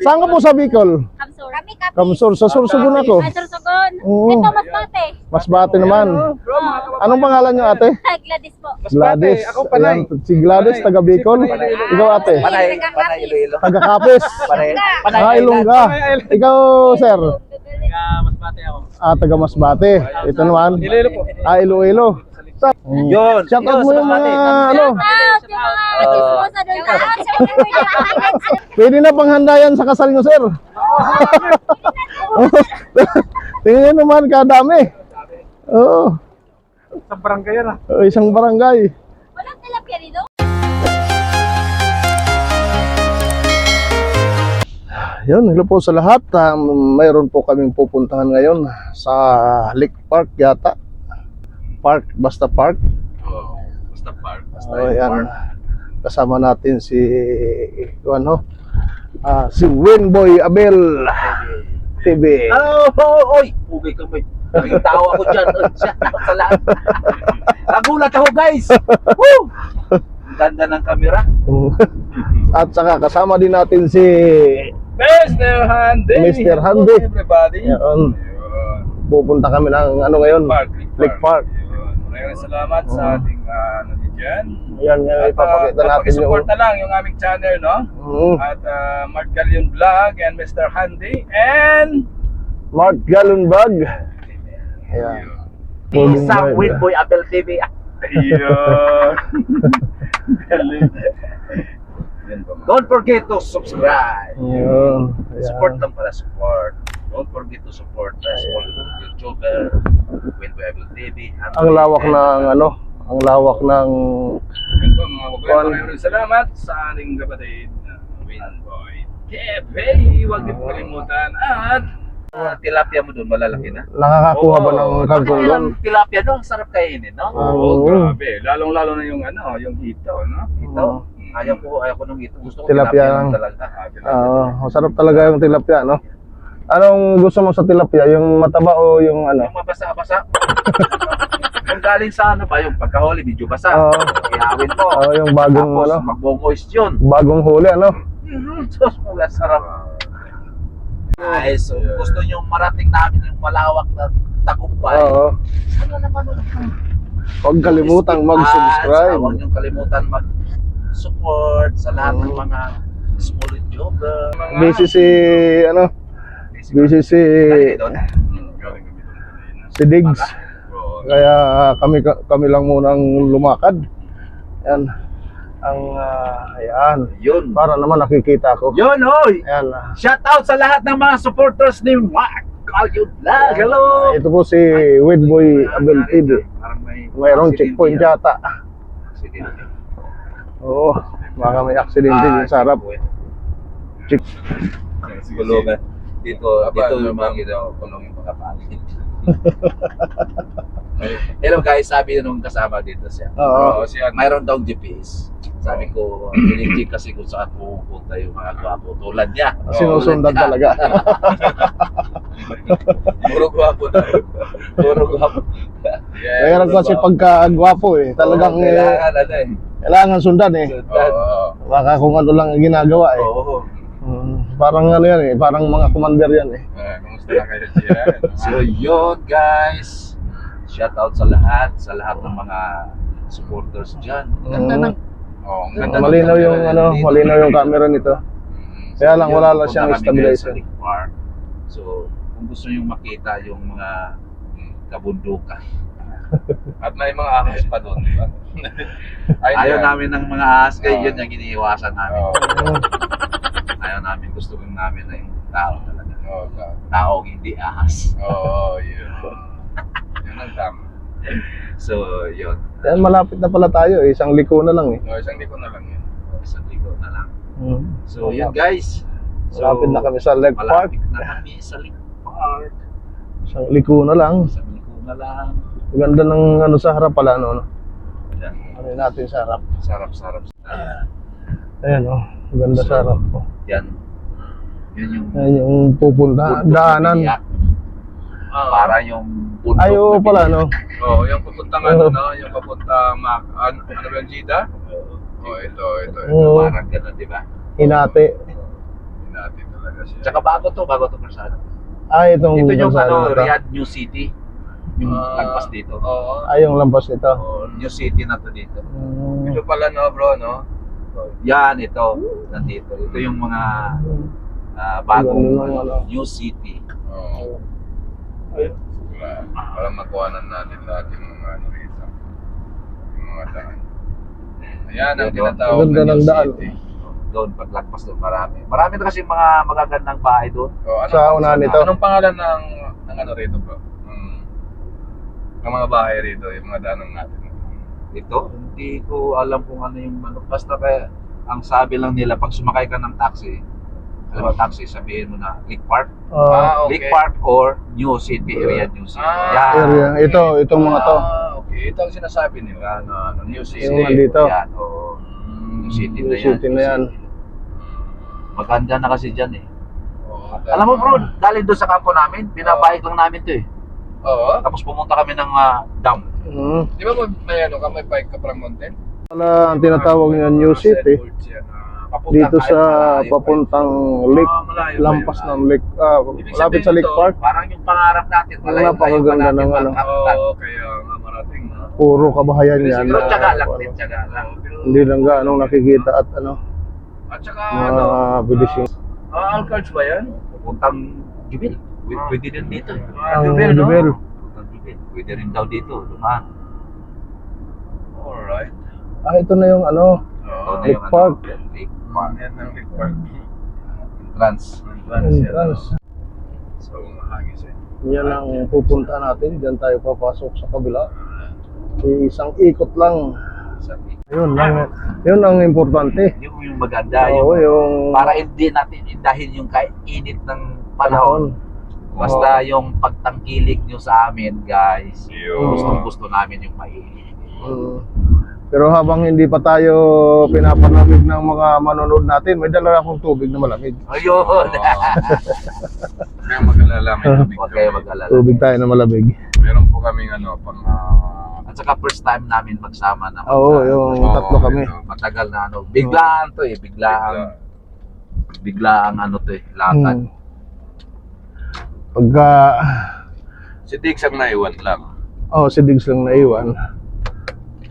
Saan ka po sa Bicol? Kamsur. Kami kami. Kamsur. Sa Sursugun ako. Ay, Sursugon. Oo. Ito, Masbate. Masbate naman. Anong pangalan niyo ate? Gladys po. Gladys. Ako panay. Ayan, si Gladys, taga Bicol. Ikaw ate? Panay, panay Iloilo. Taga Kapis. Panay, Ah, Ilongga. Ikaw, sir? mas bate ako. Ah, taga Masbate. Ito naman. Iloilo po. Ah, Iloilo. Sa- Yun. Shout out Yun, mo sa yung mga ano. Sa Pwede na panghanda yan sa kasal nyo, sir. Tingnan nyo naman, kadami. Oo. Sa barangay yan ah. Oh, isang barangay. Walang tilapia dito? Yun, hello po sa lahat. Um, mayroon po kaming pupuntahan ngayon sa Lake Park yata. Park, basta park. Basta park. Oh, yan. Kasama natin si ano? Ah, si Winboy Abel TV. Oh, oh, oy. Ugay ka ba? Tao ako dyan. Shout out sa lahat. Nagulat ako guys. Woo! Ang ganda ng camera. At saka kasama din natin si Mr. Handy. Mr. Handy. Hello everybody. Yun. Pupunta kami ng ano ngayon? Park. Lake Park. Yun. Maraming salamat sa ating uh, nandiyan. Yan nga At, ipapakita uh, natin yung support na lang yung aming channel, no? Mm, At uh, Mark Galion Vlog and Mr. Handy and Mark Gallenbag. Ayan. Isang Winboy Abel TV. Ayun. Galing. Yan ba, mga- Don't forget to subscribe. Yun. Support lang pala support. Don't forget to support the small YouTuber, Winboy Abel TV. Ang lawak ng ano, ang lawak ng po mga kabayan, maraming salamat sa ating kapatid na Winboy TV. Huwag niyo po kalimutan at Ah, tilapia mo doon, malalaki na. nakakakuha ba ng Ano doon? tilapia doon? Ang sarap kainin, no? Ah. Oo, Oo. grabe. Lalong-lalo na yung ano, yung hito, no? Ito, ayaw ko, ayaw ko nung ito. Gusto ko Tilapia tilapia, lang. talaga. Oo, masarap talaga yung tilapia, no? Anong gusto mo sa tilapia? Yung mataba o yung ano? Yung mabasa-basa. Kung galing sa ano pa, yung pagkahuli, medyo basa. Oo. Ihawin mo. Oo, yung bagong Tapos, ano, magbo-moist yun. bagong huli, ano? Mm, Diyos mo, ang sarap. Ay, so gusto nyo marating namin yung malawak na tagumpay. Oo. Ano naman yung Huwag kalimutang Ah, mag-subscribe. Huwag niyong kalimutan mag-support sa lahat ng mga small YouTuber. Busy si, ano, busy si. Hmm, si Diggs. Kaya kami kami lang munang lumakad. Yan. Ang ah, ayan. Yun. Para naman nakikita ko. Yun, hoy! Ayan. ah. Shout out sa lahat ng mga supporters ni Mark Calio Vlog. Hello! Ito po si Widboy Abel TV. Mayroong checkpoint yan. yata. Oo. Baka may accident din yung sarap. checkpoint. Check. Kulungan. Dito, Aba, dito ano yung ba? mga ginawa kulong yung mga. Hello guys, sabi nung kasama dito siya. Oo. Oo, siya. Mayroon daw GPS. Sabi ko, nilintik kasi kung saan pupunta yung mga gwapo tulad niya. Sinusundan Tulad talaga. Puro gwapo na. Puro gwapo. Mayroon kasi pagka gwapo eh. Talagang Oo, eh, kailangan ano eh. kailangan sundan eh. Sundan. Oo. Baka kung ano lang ang ginagawa eh. Oo. Mm, parang ano yan eh. Parang mga commander yan eh. Eh, Kumusta na kayo dyan? So yun guys. Shout out sa lahat, sa lahat ng mga supporters dyan. Ganda Mm. ng Oo, ang ganda malinaw yung ano, dito. malinaw yung camera nito. Mm. Kaya lang wala lang siyang stabilizer. So, kung gusto nyo makita yung mga mm, kabundukan. At may mga ahas pa doon, di ba? Ayaw namin ng mga ahas kayo, Oo. yun yung iniiwasan namin. Oo. Ayaw namin, gusto rin namin na yung tao talaga. Oo, ta- Taong hindi ahas. Oo, yun. Yun ang tama. So, yun. Yan, malapit na pala tayo eh. Isang liko na lang eh. No, isang di ko na lang yun. Isang ligo na lang. Mm. So, yun guys. So, Malapit na kami sa Lake Park. Malapit na kami sa Lake Park. Isang liko na lang. Isang ligo na lang. Ganda ng ano sa harap pala ano. ano. Yan. Ano yun natin sa harap. Sarap-sarap. Ayan oh. Ganda sa harap oh. Yan. Yun yung Ayan yung pupunta. Daanan. biniyak. Oo. Para yung bundok Ay, oo pala no. Oo, yung papuntang ano, no? Yung papuntang Mac, ano, ano ba yung Jida? Oo, ito, ito, ito. Oo. Parang gano'n, di ba? Hinati. Hinati. talaga siya. Tsaka bago to, bago to kalsada. Ah, itong Ito yung ano. Riyadh New City. Yung Ah, lagpas dito. Oo. Ah, yung lampas nito. Oh, New City na to dito. Mm. Ito pala no bro, no? Yan, ito. Nandito. Ito yung mga ah, bagong ano. New City. Oo. Wala. Para makuhanan natin lahat yung mga ano rito. Yung mga daan. Ayan ang tinatawag na ng New daan. City. Doon, paglagpas doon, marami. Marami na kasi mga magagandang bahay doon. Oh, ano, Sa unahan nito? Anong pangalan ng, ng ano rito bro? Ng, ng mga bahay rito, yung mga daanan natin. Ito, hindi ko alam kung ano yung ano. Basta kaya, ang sabi lang nila, pag sumakay ka ng taxi, alam mo, taxi, sabihin mo na, Lake Park. Ah, okay. Lake Park or New City, area New City. Ah, Yan. area. Ito, itong mga to. Ah, okay. Ito ang sinasabi nila, ano, ano, New City. Yung nandito. Yan, oo. Mm, New City New na yan. City na yan. Maganda na kasi dyan eh. Oo, Alam mo bro, galing doon sa kampo namin, binabayik lang namin to eh. Oo. Tapos pumunta kami ng ah, dam. Mm. Di ba may, may ano ka, may bike ka parang mountain? Wala ang tinatawag niya New City. Dito sa papuntang lake, Ah, lampas ng lake, ah, malapit sa Lake Park. Parang yung pangarap natin, Ang malayo napakaganda ng ano. Oo, kaya nga marating na. Puro kabahayan yan. Siguro na, tiyaga lang ano, din, tiyaga lang. Hindi lang gaanong nakikita at ano, At saka ano, mga bilising. ah, Alcards ba yan? Pupuntang Jubil. Pwede, Ah. din dito. eh. Ah, Ang Jubil, no? Jubil. Pwede rin daw dito. Dumaan. Alright. Ah, ito na yung ano, Ito na Lake yung ano, Park. Lake Park. Yan ang Lake Park. Entrance. Entrance. So, mahagis eh. Yan ang pupunta natin. Diyan tayo papasok sa kabila. Isang ikot lang. Yun lang. Yun ang importante. Yung, yung maganda. Oo, yung, yung para hindi natin indahin yung kainit ng panahon. Basta yung pagtangkilik nyo sa amin, guys. Yun. Gustong gusto namin yung mainit. Mm. Pero habang hindi pa tayo pinapanamig ng mga manonood natin, may dala akong tubig na malamig. Ayun! Kaya mag-alala, may tubig Huwag kayo kami. mag-alala. Tubig tayo na malamig. Meron po kaming ano, pang... ah, At saka first time namin magsama na. Oo, yung Oo, tatlo kami. ito. Matagal na ano. Biglaan to eh. Biglaan. Biglaan ano to eh. Latad. Hmm. Pagka, Si Diggs ang naiwan lang. oh, si Diggs lang naiwan.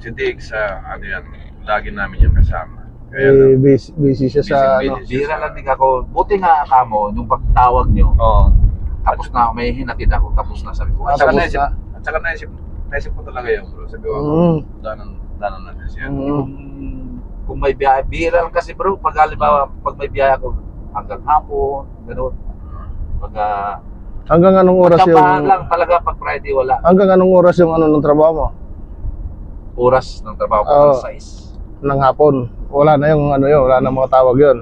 Si Diggs, ah, ano yan, lagi namin yung kasama. Kaya Eh, lang. busy, busy siya sa, Busy, ano, busy. Bira lang din ako. Buti nga kamo, yung pagtawag nyo, Oo. tapos na, may hinatid ako, tapos na sabi ko, At saka Tapos naisip, na. at saka naisip, naisip ko talaga yun bro. Sabi ko, Mm. danan, danan natin siya. Mm. kung, kung may biyahe, bira lang kasi bro, pag halimbawa, pag may biyahe ako, hanggang hapon, gano'n. Pag, uh, hanggang anong oras yung, lang talaga pag Friday, wala. hanggang anong oras yung ano ng trabaho mo? Oras ng trabaho ko, alas 6. Ng hapon. Wala na yung ano yun, wala na mga tawag yun.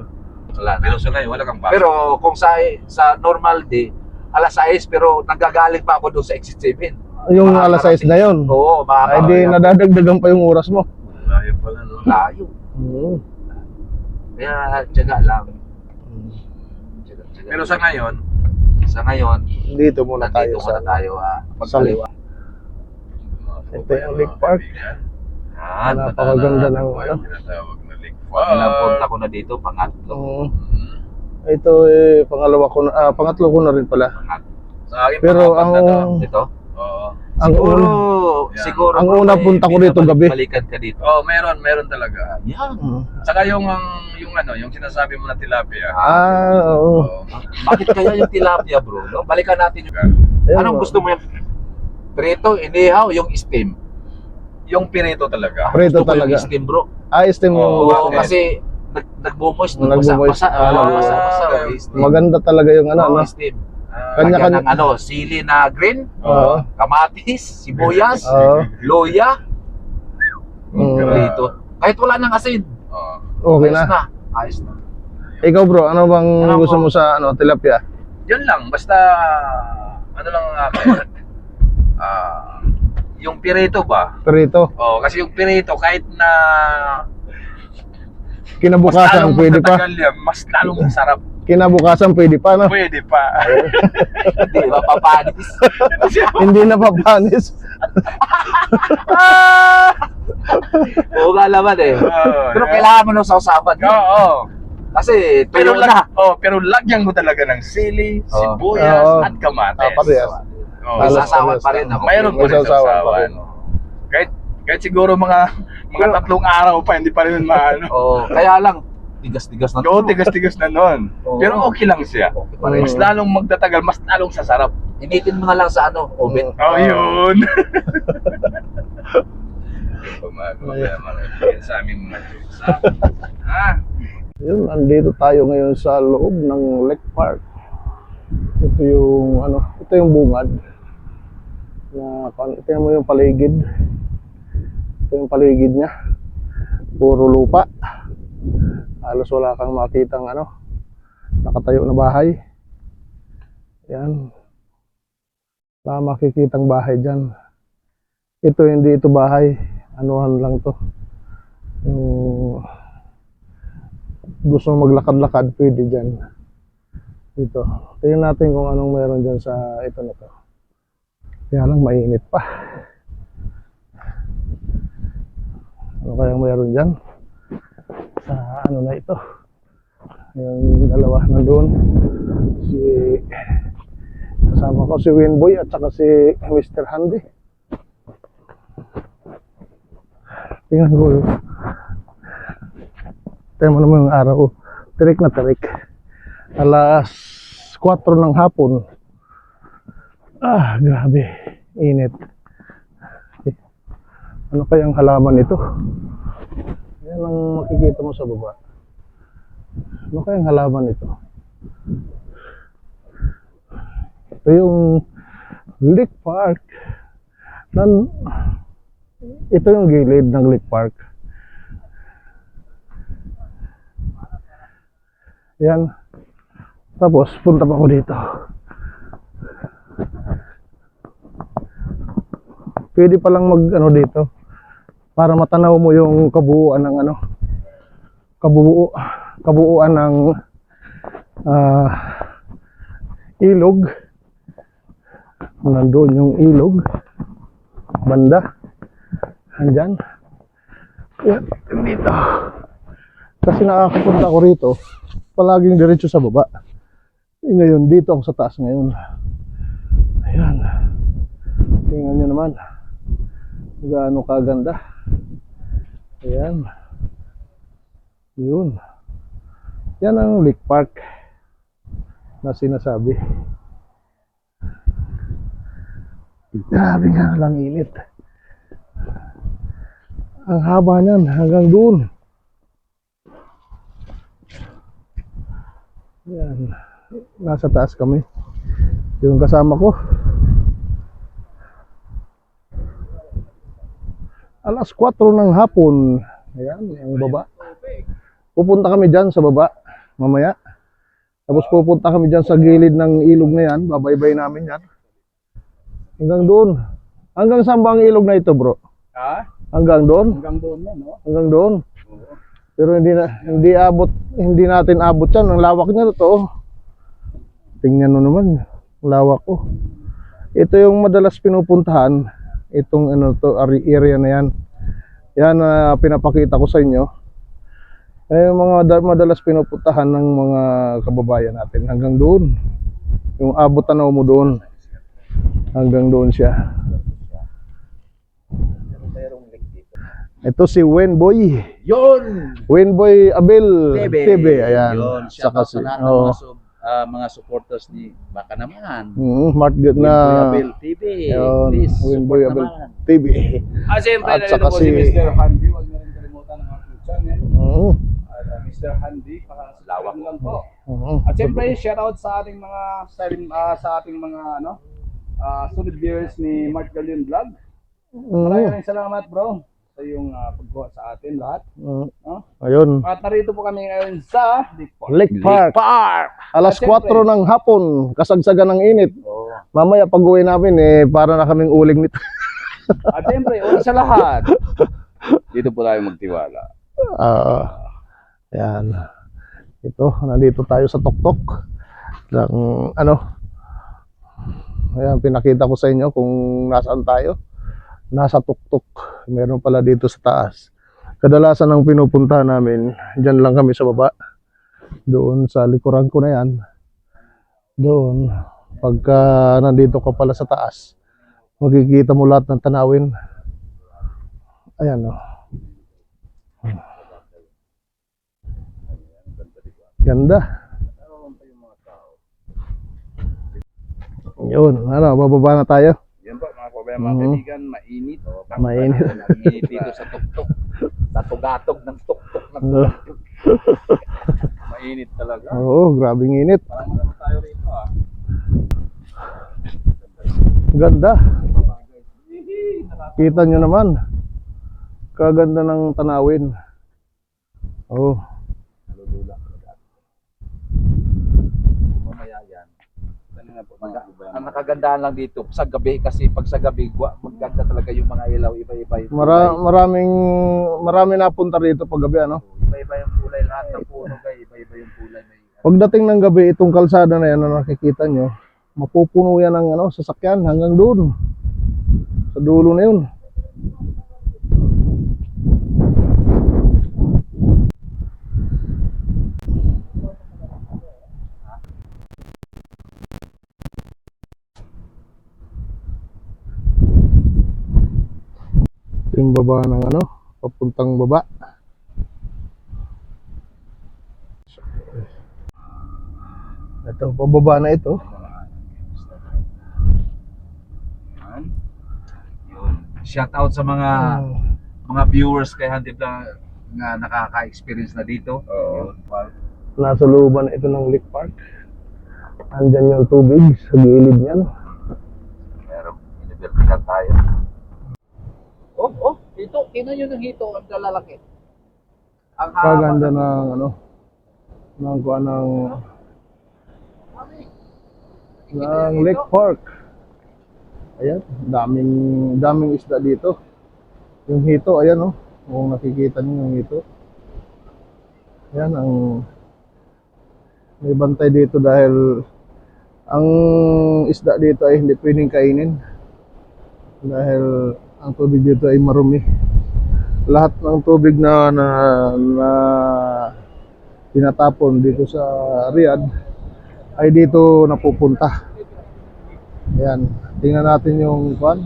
Wala na. Pero sa ngayon, wala kang pasok. Pero kung sa sa normal day, alas 6 pero nagagaling pa ako doon sa exit 7. Yung Makakarating. alas 6 na yun. Oo, Ay di nadadagdagan pa yung oras mo. Layo pala, no? Layo. Mm. Kaya tiyaga lang. Tiyaga, tiyaga. Pero sa ngayon, sa ngayon, Dito muna tayo nandito sa muna tayo ah, sa magkaliwa. Ito yung Lake Park. Yan, Napakaganda ng Ano tinatawag na Lake Ilang punta Park. ko na dito, pangatlo. Mm. Mhm. Ito eh pangalawa ko na, ah, pangatlo ko na rin pala. Pangatlo. Sa akin, Pero ang na to. Dito? Oo. ang siguro, una, siguro. Ang una punta ko dito gabi. Balikan ka dito. Oh, meron, meron talaga. Yan. Mm. Saka yung ang yung ano, yung sinasabi mo na tilapia. Ah, oo. Oo. Bakit kaya yung tilapia, bro? No? Balikan natin yung... Ayun, Anong oh. gusto mo yung prito, inihaw, yung steam? Yung pirito talaga. Prito Gusto ko talaga. yung steam, bro. Ah, steam Oo, yung okay. kasi nag nagbumoist, Nagbumoist. basa, Ah, basa, nagbumoist. basa, Okay. maganda talaga yung ano, ano. steam. Ah, Kanya- Lagyan kanya- ng ano, sili na green, Oo. kamatis, sibuyas, Oo. loya, Mm. prito. Kahit wala nang asin. Okay ayos na. na. Ayos na. Ikaw bro, ano bang Ano gusto po? mo sa ano, tilapia? Yun lang, basta ano lang ang akin. Ah, yung pirito ba? Prito. Oh, kasi yung pirito kahit na Kinabukasan pwede pa. magtatagal yan, mas lalong masarap. Kinabukasan pwede pa no. Pwede pa. Hindi, mapapanis. Hindi na papanis. Oo nga naman eh. Oo, Pero yeah. kailangan mo nung sausawan. Oo. Kasi Pero, tuyo na. lag, oh, pero lagyan mo talaga ng sili, Oo. sibuyas, Oo. at kamates. Ah, parehas. Oh, Halos sasawan pa rin ako. Mayroon pa May rin sasawan pa sasawan. rin. Kahit, kahit siguro mga mga tatlong araw pa, hindi pa rin maano. Oo, kaya lang, tigas-tigas na Oo, tigas-tigas na nun. Oo. Pero okay lang siya. Okay pa rin. Mas lalong magtatagal, mas lalong sasarap. Initin mo na lang sa ano, oven. Oh, yun. Mamaya makikita sa amin mga jokes. Ha? Yun, andito tayo ngayon sa loob ng Lake Park. Ito yung ano, ito yung bungad. Na ito mo yung paligid. Ito yung paligid niya. Puro lupa. Halos wala kang makitang ano, nakatayo na bahay. Yan. Wala makikitang bahay dyan. Ito hindi ito bahay. Anuhan lang to. Yung gusto maglakad-lakad, pwede dyan. Dito. Tingnan natin kung anong meron dyan sa ito na to. Kaya lang mainit pa. Ano kayang meron dyan? Sa ano na ito? Yung dalawa na doon. Si kasama ko si Winboy at saka si Mr. Handy. Tingnan ko yun. Tingnan mo naman yung araw. Tirik na tirik. Alas 4 ng hapon. Ah, grabe. Init. Ano kayang halaman ito? Yan ang makikita mo sa baba. Ano kayang halaman ito? Ito yung Lake Park. Nan, ito yung gilid ng Lake Park. Yan. Tapos, punta pa ako dito. Pwede pa lang mag, ano dito, para matanaw mo yung kabuuan ng ano, kabuo, kabuuan ng ah, ilog. Nandun yung ilog. Banda. Andyan. Yan, dito. Kasi nakakapunta ako rito, palaging diretso sa baba. Eh, ngayon, dito ako sa taas ngayon. Ayan. Tingnan nyo naman. Gaano kaganda. Ayan. Yun. Yan ang Lake Park na sinasabi. Grabe nga lang init. Ang haba niyan hanggang doon. Yan. Nasa taas kami. Yung kasama ko. Alas 4 ng hapon. Ayan, ang baba. Pupunta kami dyan sa baba. Mamaya. Tapos pupunta kami dyan sa gilid ng ilog na yan. Babaybay namin yan. Hanggang doon. Hanggang saan ba ang ilog na ito, bro? Ha? Hanggang doon? Hanggang doon na, no? Hanggang doon. Pero hindi na hindi abot hindi natin abot 'yan. Ang lawak niya to. Tingnan mo naman. Ang lawak ko. Ito yung madalas pinupuntahan itong ano to area na 'yan. Yan na pinapakita ko sa inyo. Eh mga da- madalas pinupuntahan ng mga kababayan natin hanggang doon. Yung abot tanaw mo doon. Hanggang doon siya. Ito si Wenboy. Yun! Winboy Abel TV. TV, ayan. Yun, Saka shout out si, oh, ah, mga supporters ni Baka naman. mm, Mark Good na Abel TV. Yun, Please, Winboy support Abel naman. TV. Ah, siyempre, At saka po si Mr. Handy. Huwag na rin kalimutan ang aking channel. Mm, At uh, Mr. Handy, pakasubscribe lang po. mm. At siyempre, shoutout sa ating mga sa, ah, sa ating mga ano, ah, solid viewers ni Mark Galion Vlog. Maraming Mm, maraming salamat, bro, sa iyong uh, paggawa sa atin lahat. mm. No? Ayun, At narito po kami ngayon sa Dikpo. Lake Park. Alas At syempre- 4 ng hapon, kasagsagan ng init. Oo. Mamaya pag uwi namin, eh, para na kaming uling nito. At siyempre, una sa lahat, dito po tayo magtiwala. Ah, yan. Ito, nandito tayo sa tuktok. Ng, ano, ayan, pinakita ko sa inyo kung nasaan tayo. Nasa tuktok. Meron pala dito sa taas. Kadalasan ang pinupuntahan namin, dyan lang kami sa baba. Doon sa likuran ko na yan. Doon. Pagka nandito ka pala sa taas, makikita mo lahat ng tanawin. Ayan o. Ganda. Yun, ano, bababa na tayo. Po mga Mhm. kaibigan, mainit. Mainit. Mainit dito sa tuktok. Sa tugatog ng tuktok ng Oo. Mainit talaga. Oo, grabing init. Parang naman tayo rito ah. Ganda. Kita nyo naman. Kaganda ng tanawin. Oh, Lulula talaga. Mamaya yan. Kanina po, mga, ang nakagandahan lang dito, sa gabi kasi pag sa gabi, maganda talaga yung mga ilaw, iba-iba yung mara, kulay. maraming marami napunta rito pag gabi ano. Iba-iba yung kulay, lahat ng puno kay iba-iba yung kulay. May, Pagdating ng gabi itong kalsada na yan na nakikita nyo, mapupuno yan ng ano, sasakyan hanggang doon. Sa dulo na yun. Ito yung baba ng ano, papuntang baba. Ito, pababa na ito. Shout out sa mga Hmm. mga viewers kay Handib na nga nakaka-experience na dito. Oo. Well, Nasa looban ito ng Lake Park. Andyan yung tubig sa gilid niyan. Meron inibertigan tayo. Oh, oh, hito. Tingnan nyo ng hito. Ang lalaki. Ang haba. Kaganda ng ano, ng kuha ng, ng Lake Park. Ayan, daming, daming isda dito. Yung hito, ayan oh. Kung nakikita niyo yung hito. Ayan, ang may bantay dito dahil ang isda dito ay hindi pwedeng kainin. Dahil ang tubig dito ay marumi. Lahat ng tubig na na, na tinatapon dito sa Riyadh ay dito napupunta. Ayan, tingnan natin yung kwan,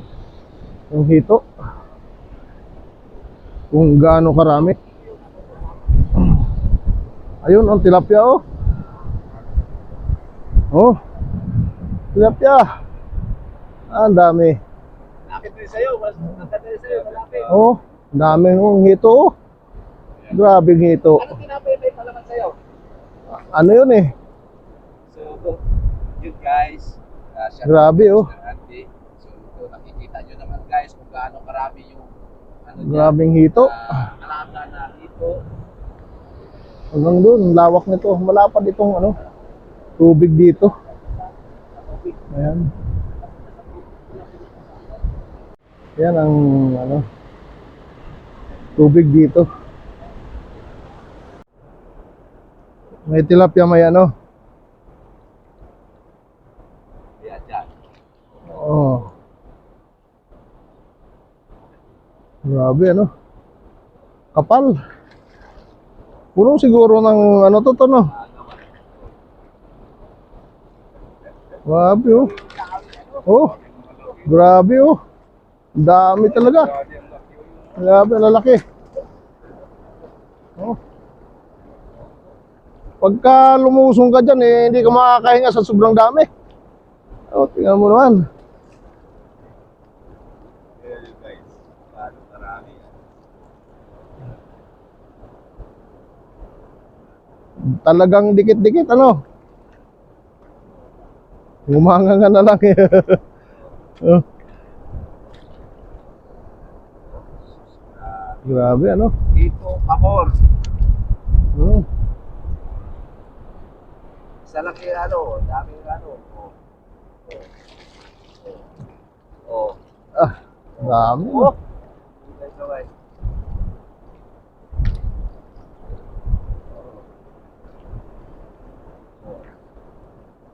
yung hito. Kung gaano karami. Ayun, ang tilapia oh. Oh. Tilapia. Ah, ang dami. Nakit din sa'yo. Mas nakit din sa'yo. Malaki. Oh, dami ng hito oh. Grabe hito. Ano sa'yo? Ano yun eh? So, yun guys. Uh, Grabe, oh. Andy. So, ito nakikita nyo naman guys kung gaano karami yung ano Grabing hito. ah, alaga na hito. Hanggang doon, lawak nito. Malapad itong ano, tubig dito. Ayan. Yan ang ano, tubig dito. May tilapia may ano. Oh. Grabe ano. Kapal. Puno siguro ng ano to to no. Grabe oh. Oh. Grabe oh. Dami talaga. Grabe lalaki. Oh. Pagka lumusong ka dyan, eh, hindi ka makakahinga sa sobrang dami. Oh, tingnan mo naman. Talagang dikit-dikit, ano? Ngumanga nga na lang eh. oh. Grabe, ano? Hito, amor. Hmm. Lang yung ano, dami yung ano. Oh. Oh. Oh. Ah, dami. Oh. Guys.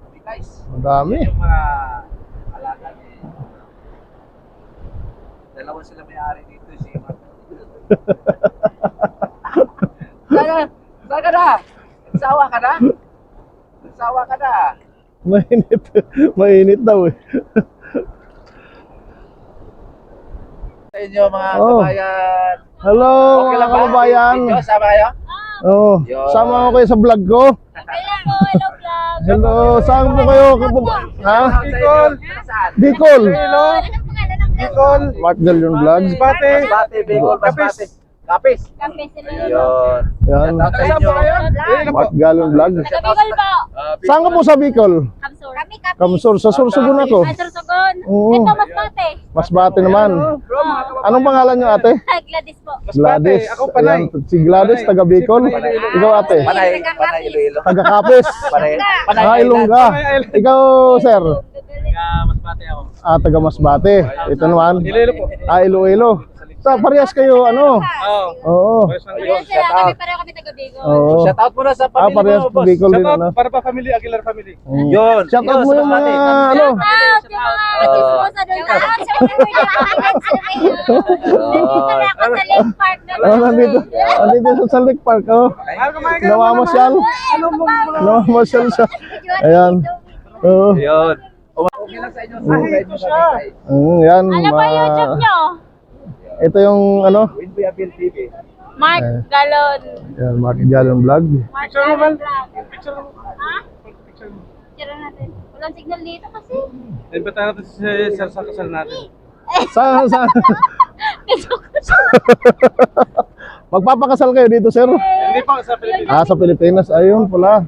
Okay, guys. Ang dami. Yung mga alaga ni Dalawa sila may-ari dito si Saan ka? Saan ka na? Nagsawa ka na? Nagsawa ka na. Mainit. Mainit daw eh. Sa inyo mga Oh. kabayan. Hello Okay mga kababayan. Video, sama kayo? Oo. Yun. Sama ko kayo sa vlog ko. Hello hello vlog. Hello. Saan po kayo? Ha? Bicol. Bicol. Vlog? Bicol. Mark Galion Vlogs. Masbate. Masbate, Bicol, Masbate. Kapis. Kape sila. Ayun. Yan. Out sa inyo. Mark Galion Vlogs. Taga Bicol po. Saan ka po sa Bicol? Kamsur. Kami kape. Kamsur. Sa Sursugun ako. Sorsogon. Oo. Ito, Masbate. Masbate naman. Anong pangalan niyo ate? Gladys po. Gladys. Ayan, si Gladys, taga Bicol. Ikaw ate. Panay, Panay, Iloilo. Taga Kapis. Panay, Panay, Ah, Ilongga. Ikaw, sir. Masbate ako. Ah, taga Masbate. Ito naman. Iloilo po. Ah, Iloilo. Sa parehas kayo, ano? Oo. Sila, kami pareho kami taga Bicol. Oo. Shout out muna sa Ah, pamilya parehas mo, boss. Bicol din, ano? Para pa family, Aguilar family. Mm. Yun. Shout out Yun, mo sa yung mga, Masbate. ano? Shout out yung mga chismosa doon. Shout out sa mga kayo. Nandito na ako sa Lake Park na Oh, nandito. Nandito sa Salik Park, oh. Namamasyal. Namamasyal siya. Ayan. Oo. Yun. Okay lang sa inyo. Subscribe mo siya. Mm, yan. Ano ba ma- YouTube nyo? Ito yung, ano? Winby Appeal TV. Mark Eh. Galon. Yan, Mark Galon Vlog. Mark Galon Vlog. Ha? Tira natin. Walang signal dito kasi. Invitahan natin si Sir sa kasal natin. Sa, sa, Dito ko. magpapakasal kayo dito, sir? Hindi pa sa Pilipinas. Ah, sa Pilipinas. Ayun pula.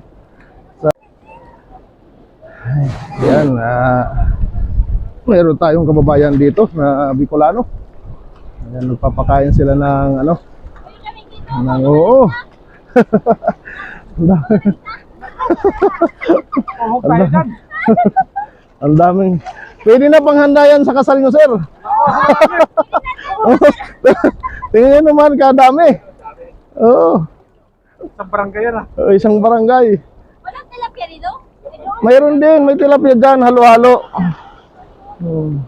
Yan. Ah, mayroon tayong kababayan dito na Bicolano. Ayan, nagpapakain sila ng ano? Ng oo. Ang dami. Ang dami. Ang daming. Pwede na panghanda yan sa kasal nyo, sir. Tingnan nyo naman, kadami. Oo. Sa barangay yan ah. Oh, isang barangay. Mayroon din, may tilapia dyan, halo-halo. Hmm.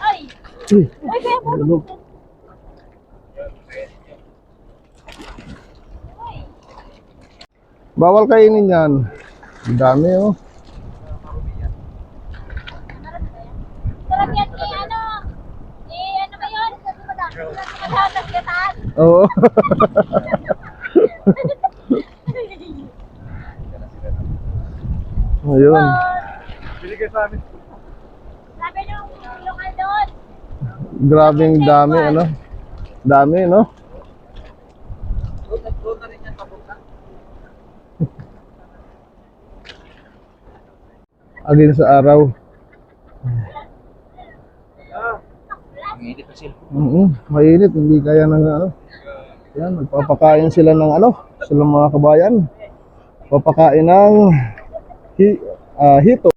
Ay. Ay? Bawal kainin yan. Ang dami oh. Sarap yan ni ano. Ni ano ba yun? Sa gataan. Oo. Ayun. Bili kayo sa amin. Sabi nung lokal doon. Grabing dami, ano? Dami, no? Agin sa araw. Ang init na sila. Mm mainit, hindi kaya ng ano. Yan, nagpapakain sila ng ano, sila mga kabayan. Papakain ng hi, ah, hito.